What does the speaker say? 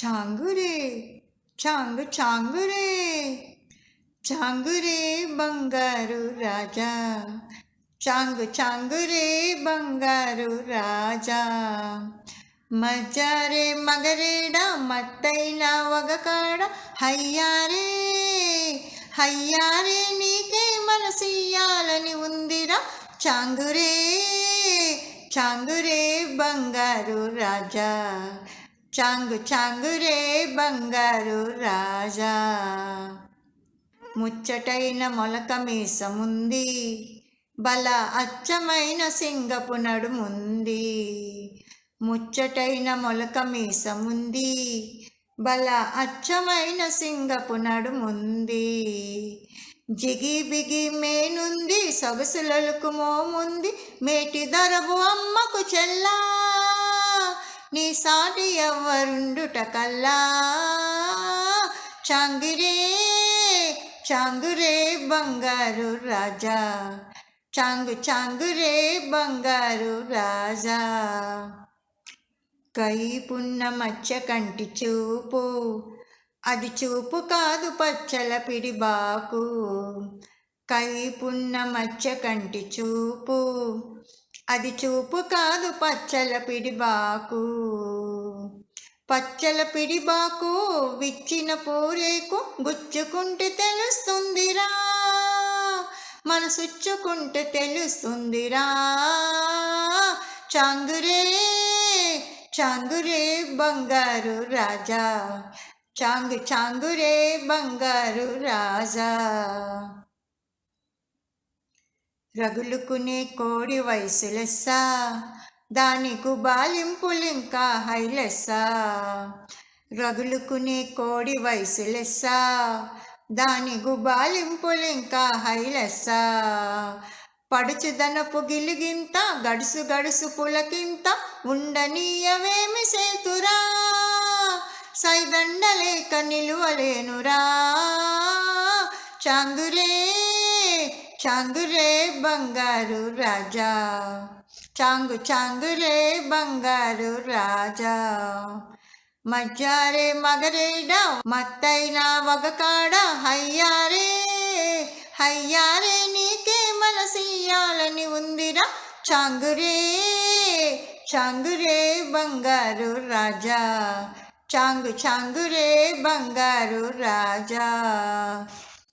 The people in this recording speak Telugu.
చాంగురే చాంగు చాంగురే చాంగురే బంగారు రాజా చాంగు చాంగురే బంగారు రాజా. మజారే మగరేడ మత్తైన వగకాడ హయ్యారే హయ్యారే నీకే మనసియ్యాలని ఉందిరా. చాంగురే చాంగురే బంగారు రాజా. చాంగు చాంగురే బంగారు రాజా. ముచ్చటైన మొలక మీసముంది. బల అచ్చమైన సింగపు నడుముంది. ముచ్చటైన మొలక మీసముంది. బల అచ్చమైన సింగపు నడుముంది. జిగి బిగి మేనుంది సొగసులకు మోముంది. మేటి దొరబు అమ్మకు చెల్లా. నీ సాటి ఎవ్వరుండుట కల్లా? చాంగిరే చాంగురే బంగారు రాజా. చాంగు చాంగురే బంగారు రాజా. కైపున్న మచ్చ కంటి చూపు అది చూపు కాదు పచ్చల పిడిబాకు. కై పున్న మచ్చ కంటి చూపు అది చూపు కాదు పచ్చల పిడిబాకు. పచ్చల పిడిబాకు విచ్చిన పూరేకు గుచ్చుకుంటే తెలుస్తుందిరా. మనసుచ్చుకుంటే తెలుస్తుందిరా. చాంగురే చాంగురే బంగారు రాజా. చాంగు చాంగురే బంగారు రాజా. రగులుకునే కోడి వయసు లెస్స దానికి బాలింపులింకా హైలెస్స? రగులుకునే కోడి వయసు లెస్స దాని గుబాలింపులింకా హైలెస్సా? పడుచుదనపు గిలిగింత గడుసు గడుసు పులకింత ఉండనీయవేమి సేతురా? సైదండలేక నిలువలేనురా? చాంగురే చాంగురే బంగారు రాజా. చాంగు చాంగురే బంగారు రాజా. మజ్జారే మగరేడ మత్తైన వగకాడ హయ్యారే హయ్యారే నీకే మనసియ్యాలని ఉందిరా చాంగురే చాంగురే బంగారు రాజా. చాంగు చాంగురే బంగారు రాజా.